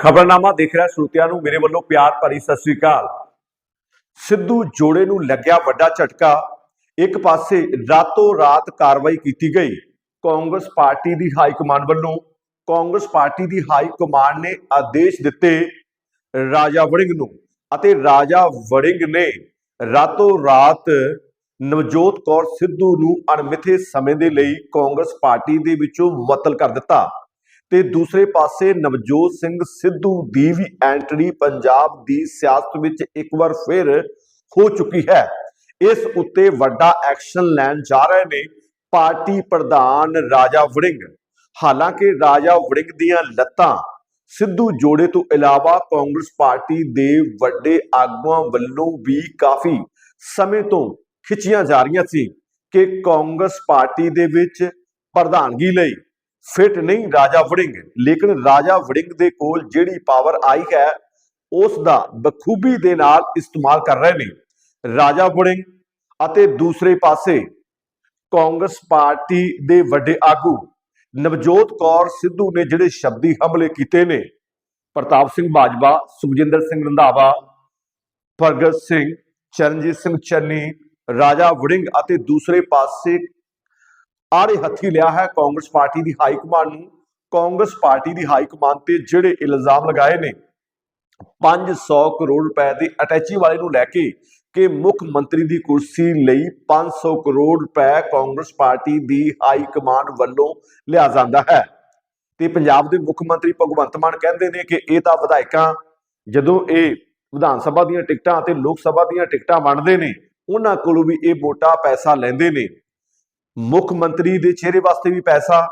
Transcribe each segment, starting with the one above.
ਖਬਰਨਾਮਾ ਦੇਖ ਰਿਹਾ ਸਰੋਤਿਆਂ ਨੂੰ, ਮੇਰੇ ਵੱਲੋਂ ਪਿਆਰ ਭਰੀ ਸਤਿ ਸ੍ਰੀ ਅਕਾਲ। ਸਿੱਧੂ ਜੋੜੇ ਨੂੰ ਲੱਗਿਆ ਵੱਡਾ ਝਟਕਾ, ਇੱਕ ਪਾਸੇ ਰਾਤੋਂ ਰਾਤ ਕਾਰਵਾਈ ਕੀਤੀ ਗਈ। ਕਾਂਗਰਸ ਪਾਰਟੀ ਦੀ ਹਾਈ ਕਮਾਂਡ ਵੱਲੋਂ, ਕਾਂਗਰਸ ਪਾਰਟੀ ਦੀ ਹਾਈ ਕਮਾਂਡ ਨੇ ਆਦੇਸ਼ ਦਿੱਤੇ ਰਾਜਾ ਵੜਿੰਗ ਨੂੰ ਅਤੇ ਰਾਜਾ ਵੜਿੰਗ ਨੇ ਰਾਤੋਂ ਰਾਤ ਨਵਜੋਤ ਕੌਰ ਸਿੱਧੂ ਨੂੰ ਅਣਮਿੱਥੇ ਸਮੇਂ ਦੇ ਲਈ ਕਾਂਗਰਸ ਪਾਰਟੀ ਦੇ ਵਿੱਚੋਂ ਮੁਅੱਤਲ ਕਰ ਦਿੱਤਾ। ਤੇ ਦੂਸਰੇ ਪਾਸੇ ਨਵਜੋਤ ਸਿੰਘ ਸਿੱਧੂ ਦੀ ਵੀ ਐਂਟਰੀ ਪੰਜਾਬ ਦੀ ਸਿਆਸਤ ਵਿੱਚ ਇੱਕ ਵਾਰ ਫਿਰ ਹੋ ਚੁੱਕੀ ਹੈ। ਇਸ ਉੱਤੇ ਵੱਡਾ ਐਕਸ਼ਨ ਲੈਣ ਜਾ ਰਹੇ ਨੇ ਪਾਰਟੀ ਪ੍ਰਧਾਨ ਰਾਜਾ ਵੜਿੰਗ। ਹਾਲਾਂਕਿ ਰਾਜਾ ਵੜਿੰਗ ਦੀਆਂ ਲੱਤਾਂ ਸਿੱਧੂ ਜੋੜੇ ਤੋਂ ਇਲਾਵਾ ਕਾਂਗਰਸ ਪਾਰਟੀ ਦੇ ਵੱਡੇ ਆਗੂਆਂ ਵੱਲੋਂ ਵੀ ਕਾਫੀ ਸਮੇਂ ਤੋਂ ਖਿੱਚੀਆਂ ਜਾ ਰਹੀਆਂ ਸੀ ਕਿ ਕਾਂਗਰਸ ਪਾਰਟੀ ਦੇ ਵਿੱਚ ਪ੍ਰਧਾਨਗੀ ਲਈ ਫਿੱਟ ਨਹੀਂ ਰਾਜਾ ਵੜਿੰਗ। ਲੇਕਿਨ ਰਾਜਾ ਵੜਿੰਗ ਦੇ ਕੋਲ ਜਿਹੜੀ ਪਾਵਰ ਆਈ ਹੈ, ਉਸ ਦਾ ਬਖੂਬੀ ਦੇ ਨਾਲ ਇਸਤੇਮਾਲ ਕਰ ਰਹੇ ਨੇ। ਰਾਜਾ ਵੜਿੰਗ ਅਤੇ ਦੂਸਰੇ ਪਾਸੇ ਕਾਂਗਰਸ ਪਾਰਟੀ ਦੇ ਵੱਡੇ ਆਗੂ ਨਵਜੋਤ ਕੌਰ ਸਿੱਧੂ ਨੇ ਜਿਹੜੇ ਸ਼ਬਦੀ ਹਮਲੇ ਕੀਤੇ ਨੇ, ਪ੍ਰਤਾਪ ਸਿੰਘ ਬਾਜਵਾ, ਸੁਖਜਿੰਦਰ ਸਿੰਘ ਰੰਧਾਵਾ ਭਗਤ ਸਿੰਘ, ਚਰਨਜੀਤ ਸਿੰਘ ਚੰਨੀ, ਰਾਜਾ ਵੜਿੰਗ ਅਤੇ ਦੂਸਰੇ ਪਾਸੇ ਆੜੇ ਹੱਥੀ ਲਿਆ ਹੈ ਕਾਂਗਰਸ ਪਾਰਟੀ ਦੀ ਹਾਈ ਕਮਾਂਡ ਨੂੰ। ਕਾਂਗਰਸ ਪਾਰਟੀ ਦੀ ਹਾਈ ਕਮਾਂਡ ਤੇ ਜਿਹੜੇ ਇਲਜ਼ਾਮ ਲਗਾਏ ਨੇ 500 ਕਰੋੜ ਰੁਪਏ ਦੇ ਅਟੈਚੀ ਵਾਲੇ ਨੂੰ ਲੈ ਕੇ ਕਿ ਮੁੱਖ ਮੰਤਰੀ ਦੀ ਕੁਰਸੀ ਲਈ 500 ਕਰੋੜ ਰੁਪਏ ਕਾਂਗਰਸ ਪਾਰਟੀ ਦੀ ਹਾਈ ਕਮਾਂਡ ਵੱਲੋਂ ਲਿਆ ਜਾਂਦਾ ਹੈ। ਤੇ ਪੰਜਾਬ ਦੇ ਮੁੱਖ ਮੰਤਰੀ ਭਗਵੰਤ ਮਾਨ ਕਹਿੰਦੇ ਨੇ ਕਿ ਇਹ ਤਾਂ ਵਿਧਾਇਕਾਂ ਜਦੋਂ ਇਹ ਵਿਧਾਨ ਸਭਾ ਦੀਆਂ ਟਿਕਟਾਂ ਅਤੇ ਲੋਕ ਸਭਾ ਦੀਆਂ ਟਿਕਟਾਂ ਵੰਡਦੇ ਨੇ, ਉਹਨਾਂ ਕੋਲੋਂ ਵੀ ਇਹ ਮੋਟਾ ਪੈਸਾ ਲੈਂਦੇ ਨੇ। ਮੁੱਖ ਮੰਤਰੀ ਦੇ ਚਿਹਰੇ ਵਾਸਤੇ ਵੀ ਪੈਸਾ,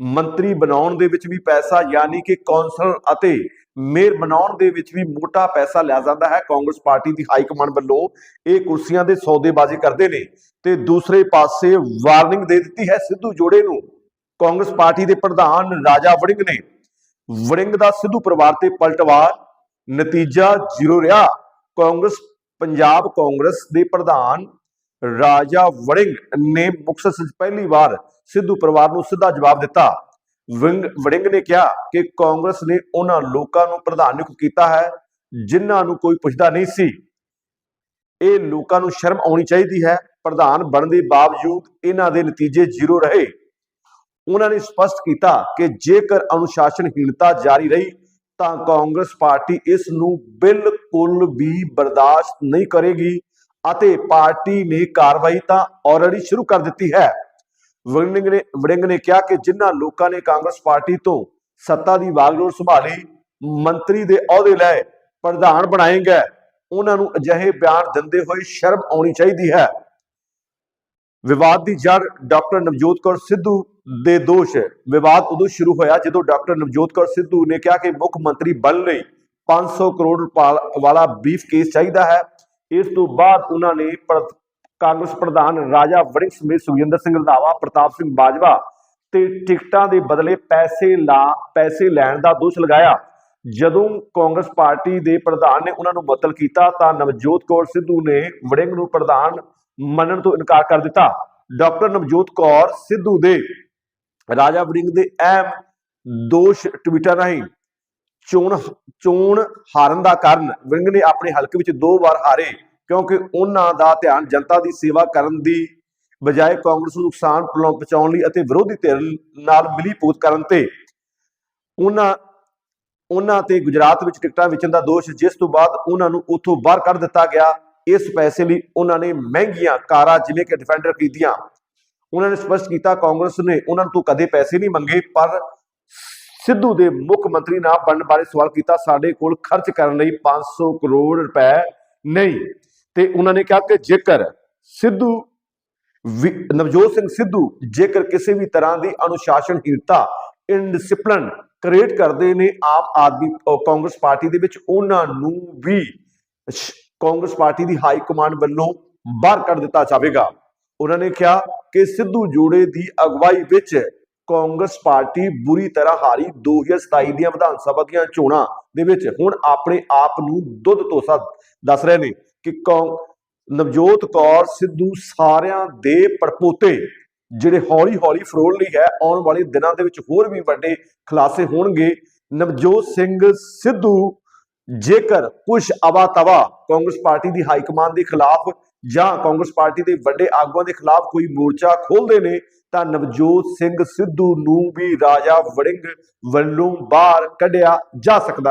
ਮੰਤਰੀ ਬਣਾਉਣ ਦੇ ਵਿੱਚ ਵੀ ਪੈਸਾ, ਯਾਨੀ ਕਿ ਕੌਂਸਲਰ ਅਤੇ ਮੇਅਰ ਬਣਾਉਣ ਦੇ ਵਿੱਚ ਵੀ ਮੋਟਾ ਪੈਸਾ ਲਿਆ ਜਾਂਦਾ ਹੈ ਕਾਂਗਰਸ ਪਾਰਟੀ ਦੀ ਹਾਈ ਕਮਾਂਡ ਵੱਲੋਂ। ਇਹ ਕੁਰਸੀਆਂ ਦੇ ਸੌਦੇਬਾਜ਼ੀ ਕਰਦੇ ਨੇ ਤੇ ਦੂਸਰੇ ਪਾਸੇ ਵਾਰਨਿੰਗ ਦੇ ਦਿੱਤੀ ਹੈ ਸਿੱਧੂ ਜੋੜੇ ਨੂੰ। ਕਾਂਗਰਸ ਪਾਰਟੀ ਦੇ ਪ੍ਰਧਾਨ ਰਾਜਾ ਵੜਿੰਗ ਨੇ। ਵੜਿੰਗ ਦਾ ਸਿੱਧੂ ਪਰਿਵਾਰ ਤੇ ਪਲਟਵਾਰ ਨਤੀਜਾ ਜ਼ੀਰੋ ਰਿਹਾ। ਕਾਂਗਰਸ, ਪੰਜਾਬ ਕਾਂਗਰਸ ਦੇ ਪ੍ਰਧਾਨ ਰਾਜਾ ਵੜਿੰਗ ਨੇ ਮੁਕਤਸਰ ਵਿੱਚ ਪਹਿਲੀ ਵਾਰ ਸਿੱਧੂ ਪਰਿਵਾਰ ਨੂੰ ਸਿੱਧਾ ਜਵਾਬ ਦਿੱਤਾ। ਵਿੰਗ, ਵੜਿੰਗ ਨੇ ਕਿਹਾ ਕਿ ਕਾਂਗਰਸ ਨੇ ਉਹਨਾਂ ਲੋਕਾਂ ਨੂੰ ਪ੍ਰਧਾਨ ਨਿਯੁਕਤ ਕੀਤਾ ਹੈ, ਜਿਨ੍ਹਾਂ ਨੂੰ ਕੋਈ ਪੁੱਛਦਾ ਨਹੀਂ ਸੀ। ਇਹ ਲੋਕਾਂ ਨੂੰ ਸ਼ਰਮ ਆਉਣੀ ਚਾਹੀਦੀ ਹੈ। ਪ੍ਰਧਾਨ ਬਣਨ ਦੇ ਬਾਵਜੂਦ ਇਹਨਾਂ ਦੇ ਨਤੀਜੇ ਜ਼ੀਰੋ ਰਹੇ। ਉਹਨਾਂ ਨੇ ਸਪਸ਼ਟ ਕੀਤਾ ਕਿ ਜੇਕਰ ਅਨੁਸ਼ਾਸਨਹੀਣਤਾ ਜਾਰੀ ਰਹੀ, ਤਾਂ ਕਾਂਗਰਸ ਪਾਰਟੀ ਇਸ ਨੂੰ ਬਿਲਕੁਲ ਵੀ ਬਰਦਾਸ਼ਤ ਨਹੀਂ ਕਰੇਗੀ। ਅਤੇ ਪਾਰਟੀ ਨੇ ਕਾਰਵਾਈ ਤਾਂ ਆਲਰੇਡੀ ਸ਼ੁਰੂ ਕਰ ਦਿੱਤੀ ਹੈ। ਵੜਿੰਗ ਨੇ ਵੜਿੰਗ ਨੇ ਕਿਹਾ ਕਿ ਜਿਨ੍ਹਾਂ ਲੋਕਾਂ ਨੇ ਕਾਂਗਰਸ ਪਾਰਟੀ ਤੋਂ ਸੱਤਾ ਦੀ ਵਾਗਡੋਰ ਸੰਭਾਲੀ, ਮੰਤਰੀ ਦੇ ਅਹੁਦੇ ਲਏ, ਪ੍ਰਧਾਨ ਬਣਾਏ ਗਏ ਉਹਨਾਂ ਨੂੰ ਅਜਿਹੇ ਬਿਆਨ ਦਿੰਦੇ ਹੋਏ ਸ਼ਰਮ ਆਉਣੀ ਚਾਹੀਦੀ ਹੈ। ਵਿਵਾਦ ਦੀ ਜੜ ਡਾਕਟਰ ਨਵਜੋਤ ਕੌਰ ਸਿੱਧੂ ਦੇ ਦੋਸ਼। ਵਿਵਾਦ ਉਦੋਂ ਸ਼ੁਰੂ ਹੋਇਆ ਜਦੋਂ ਡਾਕਟਰ ਨਵਜੋਤ ਕੌਰ ਸਿੱਧੂ ਨੇ ਕਿਹਾ ਕਿ ਮੁੱਖ ਮੰਤਰੀ ਬਣਨ ਲਈ 500 ਕਰੋੜ ਰੁਪਏ ਵਾਲਾ ਬੀਫ ਕੇਸ ਚਾਹੀਦਾ ਹੈ। ਇਸ ਤੋਂ ਬਾਅਦ ਉਹਨਾਂ ਨੇ ਕਾਂਗਰਸ ਪ੍ਰਧਾਨ ਰਾਜਾ ਵੜਿੰਗ ਸਮੇਤ ਸੁਖਜਿੰਦਰ ਸਿੰਘ ਰੰਧਾਵਾ, ਪ੍ਰਤਾਪ ਸਿੰਘ ਬਾਜਵਾ ਤੇ ਟਿਕਟਾਂ ਦੇ ਬਦਲੇ ਪੈਸੇ ਲਾ, ਪੈਸੇ ਲੈਣ ਦਾ ਦੋਸ਼ ਲਗਾਇਆ। ਜਦੋਂ ਕਾਂਗਰਸ ਪਾਰਟੀ ਦੇ ਪ੍ਰਧਾਨ ਨੇ ਉਹਨਾਂ ਨੂੰ ਬਤਲ ਕੀਤਾ ਤਾਂ ਨਵਜੋਤ ਕੌਰ ਸਿੱਧੂ ਨੇ ਵੜਿੰਗ ਨੂੰ ਪ੍ਰਧਾਨ ਮੰਨਣ ਤੋਂ ਇਨਕਾਰ ਕਰ ਦਿੱਤਾ। ਡਾਕਟਰ ਨਵਜੋਤ ਕੌਰ ਸਿੱਧੂ ਦੇ ਰਾਜਾ ਵੜਿੰਗ ਦੇ ਅਹਿਮ ਦੋਸ਼ ਟਵਿੱਟਰ ਰਾਹੀਂ ਚੋਣ ਚੋਣ ਹਾਰਨ ਦਾ ਕਾਰਨ ਵੜਿੰਗ ਨੇ ਆਪਣੇ ਹਲਕੇ ਵਿੱਚ ਦੋ ਵਾਰ ਹਾਰੇ ਕਿਉਂਕਿ ਉਹਨਾਂ ਦਾ ਧਿਆਨ ਜਨਤਾ ਦੀ ਸੇਵਾ ਕਰਨ ਦੀ ਬਜਾਏ ਕਾਂਗਰਸ ਨੂੰ ਨੁਕਸਾਨ ਪਹੁੰਚਾਉਣ ਲਈ ਅਤੇ ਵਿਰੋਧੀ ਧਿਰ ਨਾਲ ਮਿਲੀ ਕਰਨ ਤੇ ਉਹਨਾਂ ਉਹਨਾਂ ਤੇ ਗੁਜਰਾਤ ਵਿੱਚ ਟਿਕਟਾਂ ਵੇਚਣ ਦਾ ਦੋਸ਼ ਜਿਸ ਤੋਂ ਬਾਅਦ ਉਹਨਾਂ ਨੂੰ ਉੱਥੋਂ ਬਾਹਰ ਕੱਢ ਦਿੱਤਾ ਗਿਆ। ਇਸ ਪੈਸੇ ਲਈ ਉਹਨਾਂ ਨੇ ਮਹਿੰਗੀਆਂ ਕਾਰਾਂ ਜਿਵੇਂ ਕਿ ਡਿਫੈਂਡਰ ਖਰੀਦੀਆਂ। ਉਹਨਾਂ ਨੇ ਸਪਸ਼ਟ ਕੀਤਾ ਕਾਂਗਰਸ ਨੇ ਉਹਨਾਂ ਤੋਂ ਕਦੇ ਪੈਸੇ ਨਹੀਂ ਮੰਗੇ ਪਰ ਸਿੱਧੂ ਦੇ ਮੁੱਖ ਮੰਤਰੀ ਨਾ ਬਣਨ ਬਾਰੇ ਸਵਾਲ ਕੀਤਾ। ਸਾਡੇ ਕੋਲ ਖਰਚ ਕਰਨ ਲਈ 500 ਕਰੋੜ ਰੁਪਏ ਨਹੀਂ। ਤੇ ਉਹਨਾਂ ਨੇ ਕਿਹਾ ਕਿ ਜੇਕਰ ਸਿੱਧੂ ਨਵਜੋਤ ਸਿੰਘ ਸਿੱਧੂ ਜੇਕਰ ਕਿਸੇ ਵੀ ਤਰ੍ਹਾਂ ਦੀ ਅਨੁਸ਼ਾਸਨਹੀਣਤਾ ਇਨਡਿਸਪਲਿਨ ਕ੍ਰੀਏਟ ਕਰਦੇ ਨੇ ਆਮ ਆਦਮੀ ਕਾਂਗਰਸ ਪਾਰਟੀ ਦੇ ਵਿੱਚ, ਉਹਨਾਂ ਨੂੰ ਵੀ ਕਾਂਗਰਸ ਪਾਰਟੀ ਦੀ ਹਾਈ ਕਮਾਂਡ ਵੱਲੋਂ ਬਾਹਰ ਕੱਢ ਦਿੱਤਾ ਜਾਵੇਗਾ। ਉਹਨਾਂ ਨੇ ਕਿਹਾ ਕਿ ਸਿੱਧੂ ਜੋੜੇ ਦੀ ਅਗਵਾਈ ਵਿੱਚ ਕਾਂਗਰਸ ਪਾਰਟੀ ਬੁਰੀ ਤਰ੍ਹਾਂ ਹਾਰੀ 2027 ਦੀਆਂ ਵਿਧਾਨ ਸਭਾ ਦੀਆਂ ਚੋਣਾਂ ਦੇ ਵਿੱਚ। ਹੁਣ ਆਪਣੇ ਆਪ ਨੂੰ ਦੁੱਧ ਤੋਸਾ ਦੱਸ ਰਹੇ ਨੇ ਕਿ ਨਵਜੋਤ ਕੌਰ ਸਿੱਧੂ ਸਾਰਿਆਂ ਦੇ ਪੜਪੋਤੇ, ਜਿਹੜੇ ਹੌਲੀ ਹੌਲੀ ਫਰੋਲ ਲਈ ਹੈ, ਆਉਣ ਵਾਲੇ ਦਿਨਾਂ ਦੇ ਵਿੱਚ ਹੋਰ ਵੀ ਵੱਡੇ ਖੁਲਾਸੇ ਹੋਣਗੇ। ਨਵਜੋਤ ਸਿੰਘ ਸਿੱਧੂ ਜੇਕਰ ਕੁਝ ਅਵਾ ਤਵਾ ਕਾਂਗਰਸ ਪਾਰਟੀ ਦੀ ਹਾਈ ਕਮਾਂਡ ਦੇ ਖਿਲਾਫ ਜਾਂ ਕਾਂਗਰਸ ਪਾਰਟੀ ਦੇ ਵੱਡੇ ਆਗੂਆਂ ਦੇ ਖਿਲਾਫ ਕੋਈ ਮੋਰਚਾ ਖੋਲਦੇ ਨੇ, ਤਾਂ ਨਵਜੋਤ ਸਿੰਘ ਸਿੱਧੂ ਨੂੰ ਵੀ ਰਾਜਾ ਵੜਿੰਗ ਵੱਲੋਂ ਬਾਹਰ ਕੱਢਿਆ ਜਾ ਸਕਦਾ ਹੈ।